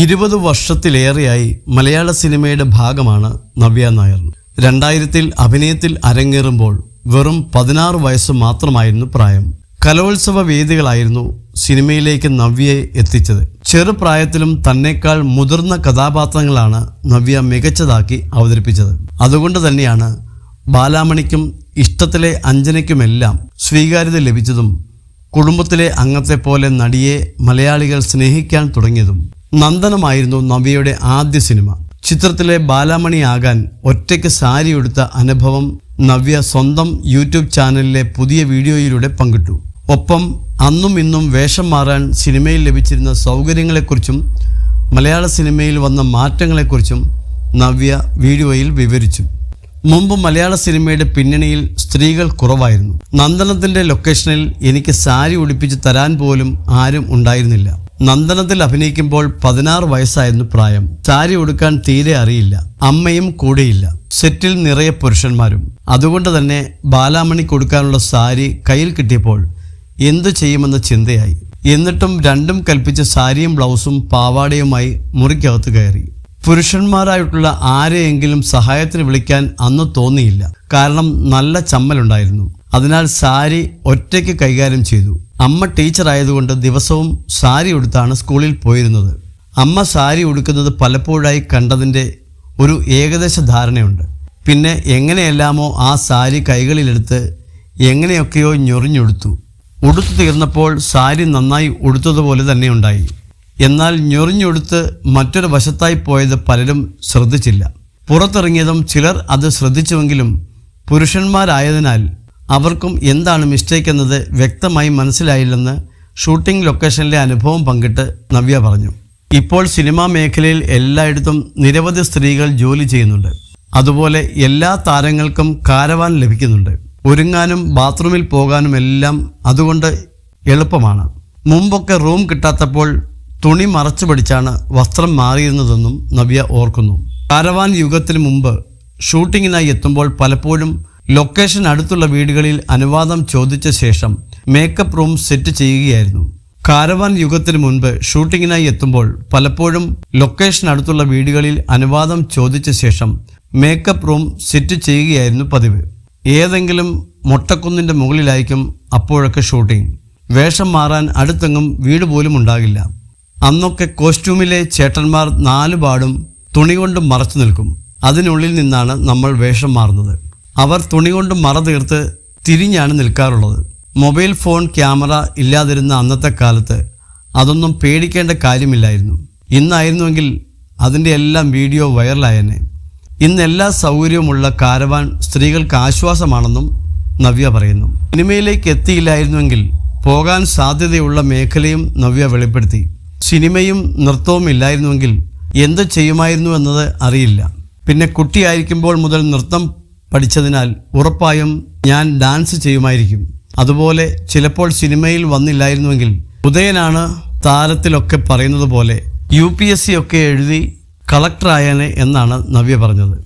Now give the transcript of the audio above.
ഇരുപത് വർഷത്തിലേറെയായി മലയാള സിനിമയുടെ ഭാഗമാണ് നവ്യ നായർ. രണ്ടായിരത്തിൽ അഭിനയത്തിൽ അരങ്ങേറുമ്പോൾ വെറും പതിനാറ് വയസ്സ് മാത്രമായിരുന്നു പ്രായം. കലോത്സവ വേദികളായിരുന്നു സിനിമയിലേക്ക് നവ്യയെ എത്തിച്ചത്. ചെറുപ്രായത്തിലും തന്നെക്കാൾ മുതിർന്ന കഥാപാത്രങ്ങളാണ് നവ്യ മികച്ചതാക്കി അവതരിപ്പിച്ചത്. അതുകൊണ്ട് തന്നെയാണ് ബാലാമണിക്കും ഇഷ്ടത്തിലെ അഞ്ജനയ്ക്കുമെല്ലാം സ്വീകാര്യത ലഭിച്ചതും കുടുംബത്തിലെ അംഗത്തെ പോലെ നടിയെ മലയാളികൾ സ്നേഹിക്കാൻ തുടങ്ങിയതും. നന്ദനമായിരുന്നു നവ്യയുടെ ആദ്യ സിനിമ. ചിത്രത്തിലെ ബാലാമണിയാകാൻ ഒറ്റയ്ക്ക് സാരി ഉടുത്ത അനുഭവം നവ്യ സ്വന്തം യൂട്യൂബ് ചാനലിലെ പുതിയ വീഡിയോയിലൂടെ പങ്കിട്ടു. ഒപ്പം അന്നും ഇന്നും വേഷം മാറാൻ സിനിമയിൽ ലഭിച്ചിരുന്ന സൗകര്യങ്ങളെക്കുറിച്ചും മലയാള സിനിമയിൽ വന്ന മാറ്റങ്ങളെക്കുറിച്ചും നവ്യ വീഡിയോയിൽ വിവരിച്ചു. മുമ്പ് മലയാള സിനിമയുടെ പിന്നണിയിൽ സ്ത്രീകൾ കുറവായിരുന്നു. നന്ദനത്തിന്റെ ലൊക്കേഷനിൽ എനിക്ക് സാരി ഉടുപ്പിച്ച് തരാൻ പോലും ആരും ഉണ്ടായിരുന്നില്ല. നന്ദനത്തിൽ അഭിനയിക്കുമ്പോൾ പതിനാറ് വയസ്സായിരുന്നു പ്രായം. സാരി ഉടുക്കാൻ തീരെ അറിയില്ല. അമ്മയും കൂടെയില്ല. സെറ്റിൽ നിറയെ പുരുഷന്മാരും. അതുകൊണ്ട് തന്നെ ബാലാമണി കൊടുക്കാനുള്ള സാരി കയ്യിൽ കിട്ടിയപ്പോൾ എന്തു ചെയ്യുമെന്ന ചിന്തയായി. എന്നിട്ടും രണ്ടും കൽപ്പിച്ച സാരിയും ബ്ലൗസും പാവാടയുമായി മുറിക്കകത്ത് കയറി. പുരുഷന്മാരായിട്ടുള്ള ആരെയെങ്കിലും സഹായത്തിന് വിളിക്കാൻ അന്ന് തോന്നിയില്ല. കാരണം നല്ല ചമ്മലുണ്ടായിരുന്നു. അതിനാൽ സാരി ഒറ്റയ്ക്ക് കൈകാര്യം ചെയ്തു. അമ്മ ടീച്ചർ ആയതുകൊണ്ട് ദിവസവും സാരി ഉടുത്താണ് സ്കൂളിൽ പോയിരുന്നത്. അമ്മ സാരി ഉടുക്കുന്നത് പലപ്പോഴായി കണ്ടതിന്റെ ഒരു ഏകദേശ ധാരണയുണ്ട്. പിന്നെ എങ്ങനെയെല്ലാമോ ആ സാരി കൈകളിലെടുത്ത് എങ്ങനെയൊക്കെയോ ഞൊറിഞ്ഞുടുത്തു. ഉടുത്തു തീർന്നപ്പോൾ സാരി നന്നായി ഉടുത്തതുപോലെ തന്നെ ഉണ്ടായി. എന്നാൽ ഞൊറിഞ്ഞുടുത്ത് മറ്റൊരു വശത്തായി പോയത് പലരും ശ്രദ്ധിച്ചില്ല. പുറത്തിറങ്ങിയതും ചിലർ അത് ശ്രദ്ധിച്ചുവെങ്കിലും പുരുഷന്മാരായതിനാൽ അവർക്കും എന്താണ് മിസ്റ്റേക്ക് എന്നത് വ്യക്തമായി മനസ്സിലായില്ലെന്ന് ഷൂട്ടിംഗ് ലൊക്കേഷനിലെ അനുഭവം പങ്കിട്ട് നവ്യ പറഞ്ഞു. ഇപ്പോൾ സിനിമാ മേഖലയിൽ എല്ലായിടത്തും നിരവധി സ്ത്രീകൾ ജോലി ചെയ്യുന്നുണ്ട്. അതുപോലെ എല്ലാ താരങ്ങൾക്കും കാരവാൻ ലഭിക്കുന്നുണ്ട്. ഒരുങ്ങാനും ബാത്റൂമിൽ പോകാനും എല്ലാം അതുകൊണ്ട് എളുപ്പമാണ്. മുമ്പൊക്കെ റൂം കിട്ടാത്തപ്പോൾ തുണി മറച്ചു പിടിച്ചാണ് വസ്ത്രം മാറിയിരുന്നതെന്നും നവ്യ ഓർക്കുന്നു. കാരവാൻ യുഗത്തിന് മുമ്പ് ഷൂട്ടിങ്ങിനായി എത്തുമ്പോൾ പലപ്പോഴും ലൊക്കേഷൻ അടുത്തുള്ള വീടുകളിൽ അനുവാദം ചോദിച്ച ശേഷം മേക്കപ്പ് റൂം സെറ്റ് ചെയ്യുകയായിരുന്നു. കാരവാൻ യുഗത്തിന് മുൻപ് ഷൂട്ടിങ്ങിനായി എത്തുമ്പോൾ പലപ്പോഴും ലൊക്കേഷൻ അടുത്തുള്ള വീടുകളിൽ അനുവാദം ചോദിച്ച ശേഷം മേക്കപ്പ് റൂം സെറ്റ് ചെയ്യുകയായിരുന്നു പതിവ്. ഏതെങ്കിലും മൊട്ടക്കുന്നിന്റെ മുകളിലായിരിക്കും അപ്പോഴൊക്കെ ഷൂട്ടിംഗ് വേഷം മാറാൻ അടുത്തെങ്ങും വീട് പോലും ഉണ്ടാകില്ല. അന്നൊക്കെ കോസ്റ്റ്യൂമിലെ ചേട്ടന്മാർ നാലുപാടും തുണി കൊണ്ടും മറച്ചു നിൽക്കും. അതിനുള്ളിൽ നിന്നാണ് നമ്മൾ വേഷം മാറുന്നത്. അവർ തുണി കൊണ്ട് മറ തീർത്ത് തിരിഞ്ഞാണ് നിൽക്കാറുള്ളത്. മൊബൈൽ ഫോൺ ക്യാമറ ഇല്ലാതിരുന്ന അന്നത്തെ കാലത്ത് അതൊന്നും പേടിക്കേണ്ട കാര്യമില്ലായിരുന്നു. ഇന്നായിരുന്നുവെങ്കിൽ അതിന്റെ എല്ലാം വീഡിയോ വൈറലായനെ. ഇന്ന് എല്ലാ സൗകര്യവുമുള്ള കാരവാൻ സ്ത്രീകൾക്ക് ആശ്വാസമാണെന്നും നവ്യ പറയുന്നു. സിനിമയിലേക്ക് എത്തിയില്ലായിരുന്നുവെങ്കിൽ പോകാൻ സാധ്യതയുള്ള മേഖലയും നവ്യ വെളിപ്പെടുത്തി. സിനിമയും നൃത്തവും ഇല്ലായിരുന്നുവെങ്കിൽ എന്ത് ചെയ്യുമായിരുന്നു എന്നത് അറിയില്ല. പിന്നെ കുട്ടിയായിരിക്കുമ്പോൾ മുതൽ നൃത്തം പഠിച്ചതിനാൽ ഉറപ്പായും ഞാൻ ഡാൻസ് ചെയ്യുമായിരിക്കും. അതുപോലെ ചിലപ്പോൾ സിനിമയിൽ വന്നില്ലായിരുന്നുവെങ്കിൽ ഉദയനാണ് താരത്തിലൊക്കെ പറയുന്നത് പോലെ യു പി എസ് സി ഒക്കെ എഴുതി കളക്ടറായനെ എന്നാണ് നവ്യ പറഞ്ഞത്.